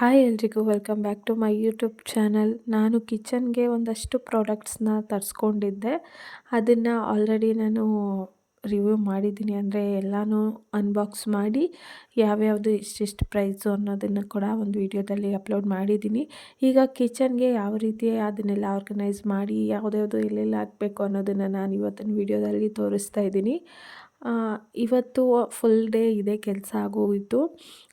Hi ಎಲ್ರಿಗೂ welcome back to my YouTube channel ನಾನು ಕಿಚನ್ಗೆ ಒಂದಷ್ಟು ಪ್ರಾಡಕ್ಟ್ಸ್ನ ತರಿಸ್ಕೊಂಡಿದ್ದೆ. ಅದನ್ನು ಆಲ್ರೆಡಿ ನಾನು ರಿವ್ಯೂ ಮಾಡಿದ್ದೀನಿ. ಅಂದರೆ ಎಲ್ಲನೂ ಅನ್ಬಾಕ್ಸ್ ಮಾಡಿ, ಯಾವ್ಯಾವುದು ಇಷ್ಟಿಷ್ಟು ಪ್ರೈಸು ಅನ್ನೋದನ್ನು ಕೂಡ ಒಂದು ವೀಡಿಯೋದಲ್ಲಿ ಅಪ್ಲೋಡ್ ಮಾಡಿದ್ದೀನಿ. ಈಗ ಕಿಚನ್ಗೆ ಯಾವ ರೀತಿ ಅದನ್ನೆಲ್ಲ ಆರ್ಗನೈಸ್ ಮಾಡಿ, ಯಾವುದ್ಯಾವುದು ಎಲ್ಲೆಲ್ಲ ಹಾಕಬೇಕು ಅನ್ನೋದನ್ನು ನಾನು ಇವತ್ತಿನ ವೀಡಿಯೋದಲ್ಲಿ ತೋರಿಸ್ತಾ ಇದ್ದೀನಿ. ಇವತ್ತು ಫುಲ್ ಡೇ ಇದೆ ಕೆಲಸ ಆಗೋಗಿತ್ತು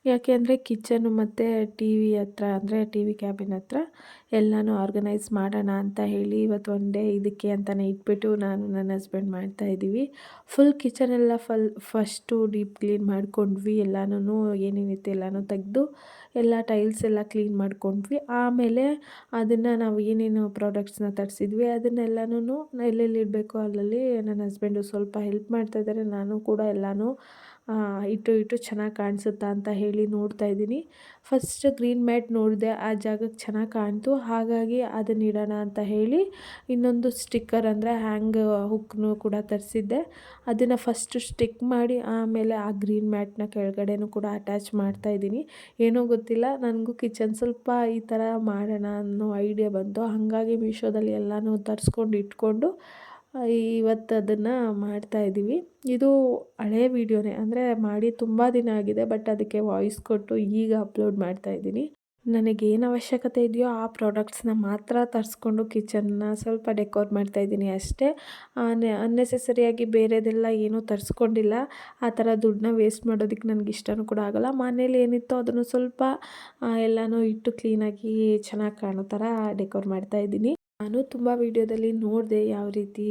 ಯಾಕೆ ಅಂದರೆ ಕಿಚನು ಮತ್ತು ಟಿ ವಿ ಹತ್ರ, ಅಂದರೆ ಟಿ ವಿ ಕ್ಯಾಬಿನ್ ಹತ್ರ ಎಲ್ಲನೂ ಆರ್ಗನೈಸ್ ಮಾಡೋಣ ಅಂತ ಹೇಳಿ ಇವತ್ತು ಒನ್ ಡೇ ಇದಕ್ಕೆ ಅಂತಲೇ ಇಟ್ಬಿಟ್ಟು ನಾನು ನನ್ನ ಹಸ್ಬೆಂಡ್ ಮಾಡ್ತಾಯಿದ್ದೀವಿ ಫುಲ್ ಕಿಚನೆಲ್ಲ ಫಲ್ ಫಸ್ಟು ಡೀಪ್ ಕ್ಲೀನ್ ಮಾಡ್ಕೊಂಡ್ವಿ. ಎಲ್ಲನೂ ಏನೇನಿತ್ತು ಎಲ್ಲನೂ ತೆಗೆದು ಎಲ್ಲ ಟೈಲ್ಸ್ ಎಲ್ಲ ಕ್ಲೀನ್ ಮಾಡ್ಕೊಂಡ್ವಿ. ಆಮೇಲೆ ಅದನ್ನು ನಾವು ಏನೇನು ಪ್ರಾಡಕ್ಟ್ಸ್ನ ತರಿಸಿದ್ವಿ. ಅದನ್ನೆಲ್ಲನೂ ಎಲ್ಲೆಲ್ಲಿ ಇಡಬೇಕು ಅಲ್ಲಲ್ಲಿ ನನ್ನ ಹಸ್ಬೆಂಡು ಸ್ವಲ್ಪ ಹೆಲ್ಪ್ ಮಾಡ್ತಾಯಿದ್ದಾರೆ ನಾನು ಕೂಡ ಎಲ್ಲನೂ ಇಟ್ಟು ಇಟ್ಟು ಚೆನ್ನಾಗಿ ಕಾಣಿಸುತ್ತಾ ಅಂತ ಹೇಳಿ ನೋಡ್ತಾ ಇದ್ದೀನಿ. ಫಸ್ಟ್ ಗ್ರೀನ್ ಮ್ಯಾಟ್ ನೋಡಿದೆ, ಆ ಜಾಗಕ್ಕೆ ಚೆನ್ನಾಗಿ ಕಾಣ್ತು. ಹಾಗಾಗಿ ಅದನ್ನ ಇಡೋಣ ಅಂತ ಹೇಳಿ ಇನ್ನೊಂದು ಸ್ಟಿಕ್ಕರ್ ಅಂದರೆ ಹ್ಯಾಂಗ್ ಹುಕ್ನು ಕೂಡ ತರಿಸಿದ್ದೆ. ಅದನ್ನು ಫಸ್ಟ್ ಸ್ಟಿಕ್ ಮಾಡಿ ಆಮೇಲೆ ಆ ಗ್ರೀನ್ ಮ್ಯಾಟ್ನ ಕೆಳಗಡೆನೂ ಕೂಡ ಅಟ್ಯಾಚ್ ಮಾಡ್ತಾ ಇದ್ದೀನಿ. ಏನೋ ಗೊತ್ತಿಲ್ಲ, ನನಗೂ ಕಿಚನ್ ಸ್ವಲ್ಪ ಈ ಥರ ಮಾಡೋಣ ಅನ್ನೋ ಐಡಿಯಾ ಬಂತು. ಹಾಗಾಗಿ ಮೀಶೋದಲ್ಲಿ ಎಲ್ಲನೂ ತರಿಸ್ಕೊಂಡು ಇಟ್ಕೊಂಡು ಇವತ್ತು ಅದನ್ನು ಮಾಡ್ತಾಯಿದ್ದೀವಿ ಇದು ಹಳೇ ವೀಡಿಯೋನೇ, ಅಂದರೆ ಮಾಡಿ ತುಂಬ ದಿನ ಆಗಿದೆ, ಬಟ್ ಅದಕ್ಕೆ ವಾಯ್ಸ್ ಕೊಟ್ಟು ಈಗ ಅಪ್ಲೋಡ್ ಮಾಡ್ತಾ ಮಾಡ್ತಾಯಿದ್ದೀನಿ ನನಗೇನು ಅವಶ್ಯಕತೆ ಇದೆಯೋ ಆ ಪ್ರಾಡಕ್ಟ್ಸ್ನ ಮಾತ್ರ ತರಿಸ್ಕೊಂಡು ಕಿಚನ್ನ ಸ್ವಲ್ಪ ಡೆಕೋರ್ ಮಾಡ್ತಾಯಿದ್ದೀನಿ ಅಷ್ಟೇ. ಅನ್ನೆಸೆಸರಿಯಾಗಿ ಬೇರೆದೆಲ್ಲ ಏನೂ ತರಿಸ್ಕೊಂಡಿಲ್ಲ. ಆ ಥರ ದುಡ್ಡನ್ನ ವೇಸ್ಟ್ ಮಾಡೋದಕ್ಕೆ ನನಗೆ ಇಷ್ಟನೂ ಕೂಡ ಆಗೋಲ್ಲ. ಮನೇಲಿ ಏನಿತ್ತೋ ಅದನ್ನು ಸ್ವಲ್ಪ ಎಲ್ಲನೂ ಇಟ್ಟು ಕ್ಲೀನಾಗಿ ಚೆನ್ನಾಗಿ ಕಾಣೋ ಥರ ಡೆಕೋರ್ ಮಾಡ್ತಾಯಿದ್ದೀನಿ ನಾನು ತುಂಬ ವೀಡಿಯೋದಲ್ಲಿ ನೋಡಿದೆ ಯಾವ ರೀತಿ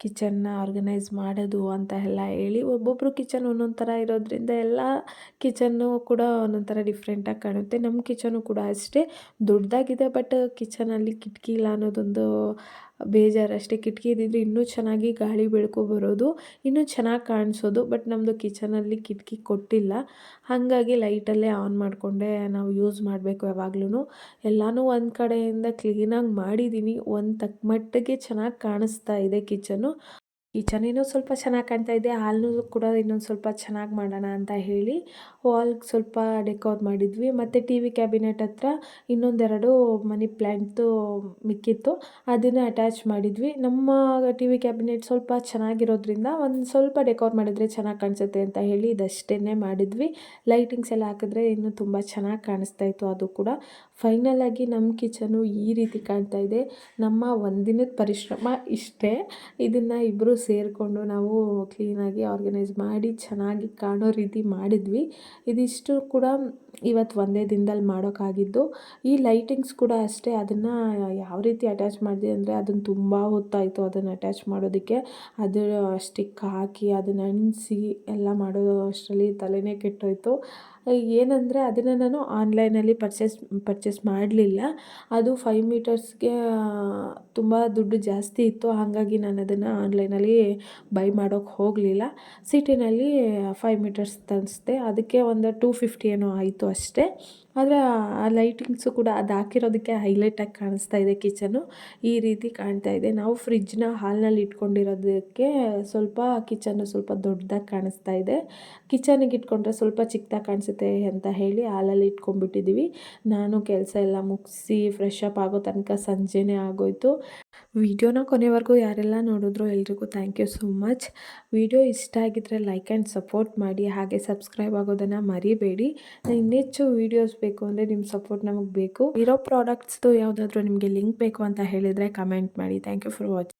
ಕಿಚನ್ನ ಆರ್ಗನೈಸ್ ಮಾಡೋದು ಅಂತ ಎಲ್ಲ ಹೇಳಿ ಒಬ್ಬೊಬ್ಬರು ಕಿಚನ್ ಒಂದೊಂದು ಥರ ಇರೋದ್ರಿಂದ ಎಲ್ಲ ಕಿಚನ್ನು ಕೂಡ ಒಂದೊಂದು ಥರ ಡಿಫ್ರೆಂಟಾಗಿ ಕಾಣುತ್ತೆ. ನಮ್ಮ ಕಿಚನು ಕೂಡ ಅಷ್ಟೇ ದೊಡ್ಡದಾಗಿದೆ ಬಟ್ ಕಿಚನಲ್ಲಿ ಕಿಟಕಿ ಇಲ್ಲ ಅನ್ನೋದೊಂದು ಬೇಜಾರಷ್ಟೇ. ಕಿಟಕಿ ಇದ್ದಿದ್ರೆ ಇನ್ನೂ ಚೆನ್ನಾಗಿ ಗಾಳಿ ಬೆಳಕು ಬರೋದು, ಇನ್ನೂ ಚೆನ್ನಾಗಿ ಕಾಣಿಸೋದು, ಬಟ್ ನಮ್ಮದು ಕಿಚನಲ್ಲಿ ಕಿಟಕಿ ಕೊಟ್ಟಿಲ್ಲ. ಹಾಗಾಗಿ ಲೈಟಲ್ಲೇ ಆನ್ ಮಾಡಿಕೊಂಡೆ ನಾವು ಯೂಸ್ ಮಾಡಬೇಕು ಯಾವಾಗ್ಲೂ ಎಲ್ಲನೂ ಒಂದು ಕಡೆಯಿಂದ ಕ್ಲೀನಾಗಿ ಮಾಡಿದ್ದೀನಿ ಒಂದು ತಕ್ಕ ಮಟ್ಟಿಗೆ ಚೆನ್ನಾಗಿ ಕಾಣಿಸ್ತಾ ಇದೆ ಕಿಚನು. ಕಿಚನ್ ಚನ್ನಿನೂ ಸ್ವಲ್ಪ ಚೆನ್ನಾಗಿ ಕಾಣ್ತಾ ಇದೆ, ಹಾಲ್ನೂ ಕೂಡ ಇನ್ನೊಂದು ಸ್ವಲ್ಪ ಚೆನ್ನಾಗಿ ಮಾಡೋಣ ಅಂತ ಹೇಳಿ ವಾಲ್ಗೆ ಸ್ವಲ್ಪ ಡೆಕೋರ್ ಮಾಡಿದ್ವಿ. ಮತ್ತು ಟಿ ವಿ ಕ್ಯಾಬಿನೆಟ್ ಹತ್ರ ಇನ್ನೊಂದೆರಡು ಮನಿ ಪ್ಲ್ಯಾಂಟ್ದು ಮಿಕ್ಕಿತ್ತು, ಅದನ್ನು ಅಟ್ಯಾಚ್ ಮಾಡಿದ್ವಿ. ನಮ್ಮ ಟಿ ವಿ ಕ್ಯಾಬಿನೆಟ್ ಸ್ವಲ್ಪ ಚೆನ್ನಾಗಿರೋದ್ರಿಂದ ಒಂದು ಸ್ವಲ್ಪ ಡೆಕೋರ್ ಮಾಡಿದರೆ ಚೆನ್ನಾಗಿ ಕಾಣಿಸುತ್ತೆ ಅಂತ ಹೇಳಿ ಇದಷ್ಟೇ ಮಾಡಿದ್ವಿ. ಲೈಟಿಂಗ್ಸ್ ಎಲ್ಲ ಹಾಕಿದ್ರೆ ಇನ್ನೂ ತುಂಬ ಚೆನ್ನಾಗಿ ಕಾಣಿಸ್ತಾ ಇತ್ತು ಅದು ಕೂಡ. ಫೈನಲ್ ಆಗಿ ನಮ್ಮ ಕಿಚನು ಈ ರೀತಿ ಕಾಣ್ತಾ ಇದೆ. ನಮ್ಮ ಒಂದಿನದ ಪರಿಶ್ರಮ ಇಷ್ಟೇ. ಇದನ್ನು ಇಬ್ಬರು ಸೇರಿಕೊಂಡು ನಾವು ಕ್ಲೀನಾಗಿ ಆರ್ಗನೈಸ್ ಮಾಡಿ ಚೆನ್ನಾಗಿ ಕಾಣೋ ರೀತಿ ಮಾಡಿದ್ವಿ. ಇದಿಷ್ಟು ಕೂಡ ಇವತ್ತು ಒಂದೇ ದಿನದಲ್ಲಿ ಮಾಡೋಕ್ಕಾಗಿದ್ದು ಈ ಲೈಟಿಂಗ್ಸ್ ಕೂಡ ಅಷ್ಟೇ ಅದನ್ನು ಯಾವ ರೀತಿ ಅಟ್ಯಾಚ್ ಮಾಡಿದೆ ಅಂದರೆ ಅದನ್ನು ತುಂಬ ಹೊತ್ತಾಯಿತು ಅದನ್ನು ಅಟ್ಯಾಚ್ ಮಾಡೋದಕ್ಕೆ. ಅದು ಸ್ಟಿಕ್ ಹಾಕಿ ಅದನ್ನು ಅಣಿಸಿ ಎಲ್ಲ ಮಾಡೋ ಅಷ್ಟರಲ್ಲಿ ತಲೆನೇ ಕೆಟ್ಟೋಯಿತು. ಏನಂದರೆ ಅದನ್ನು ನಾನು ಆನ್ಲೈನಲ್ಲಿ ಪರ್ಚೇಸ್ ಪರ್ಚೇಸ್ ಮಾಡಲಿಲ್ಲ. ಅದು ಫೈವ್ ಮೀಟರ್ಸ್ಗೆ ತುಂಬ ದುಡ್ಡು ಜಾಸ್ತಿ ಇತ್ತು. ಹಾಗಾಗಿ ನಾನು ಅದನ್ನು ಆನ್ಲೈನಲ್ಲಿ ಬೈ ಮಾಡೋಕ್ಕೆ ಹೋಗಲಿಲ್ಲ. ಸಿಟಿನಲ್ಲಿ ಫೈವ್ ಮೀಟರ್ಸ್ ತರಿಸ್ದೆ ಅದಕ್ಕೆ ಒಂದು ಟೂ ಫಿಫ್ಟಿ ಏನೋ ಆಯಿತು ಅಷ್ಟೇ. ಆದರೆ ಆ ಲೈಟಿಂಗ್ಸು ಕೂಡ ಅದು ಹಾಕಿರೋದಕ್ಕೆ ಹೈಲೈಟಾಗಿ ಕಾಣಿಸ್ತಾ ಇದೆ ಕಿಚನು ಈ ರೀತಿ ಕಾಣ್ತಾ ಇದೆ. ನಾವು ಫ್ರಿಜ್ನ ಹಾಲ್ನಲ್ಲಿ ಇಟ್ಕೊಂಡಿರೋದಕ್ಕೆ ಸ್ವಲ್ಪ ಕಿಚನ್ನು ಸ್ವಲ್ಪ ದೊಡ್ಡದಾಗಿ ಕಾಣಿಸ್ತಾ ಇದೆ. ಕಿಚನಿಗೆ ಇಟ್ಕೊಂಡ್ರೆ ಸ್ವಲ್ಪ ಚಿಕ್ಕದಾಗಿ ಕಾಣಿಸುತ್ತೆ ಅಂತ ಹೇಳಿ ಹಾಲಲ್ಲಿ ಇಟ್ಕೊಂಡ್ಬಿಟ್ಟಿದ್ದೀವಿ ನಾನು ಕೆಲಸ ಎಲ್ಲ ಮುಗಿಸಿ ಫ್ರೆಶ್ ಅಪ್ ಆಗೋ ತನಕ ಸಂಜೆನೇ ಆಗೋಯಿತು. ವಿಡಿಯೋನ ಕೊನೆವರೆಗೂ ಯಾರೆಲ್ಲ ನೋಡಿದ್ರು ಎಲ್ರಿಗೂ thank you so much video ಇಷ್ಟ ಆಗಿದ್ದರೆ ಲೈಕ್ ಆ್ಯಂಡ್ ಸಪೋರ್ಟ್ ಮಾಡಿ ಹಾಗೆ ಸಬ್ಸ್ಕ್ರೈಬ್ ಆಗೋದನ್ನು ಮರಿಬೇಡಿ. ಇನ್ನೆಚ್ಚು ವೀಡಿಯೋಸ್ ಬೇಕು ಅಂದರೆ ನಿಮ್ಮ ಸಪೋರ್ಟ್ ನಮಗೆ ಬೇಕು. ಇರೋ ಪ್ರಾಡಕ್ಟ್ಸ್ದು ಯಾವುದಾದ್ರೂ ನಿಮಗೆ ಲಿಂಕ್ ಬೇಕು ಅಂತ ಹೇಳಿದರೆ ಕಮೆಂಟ್ ಮಾಡಿ. Thank you for watching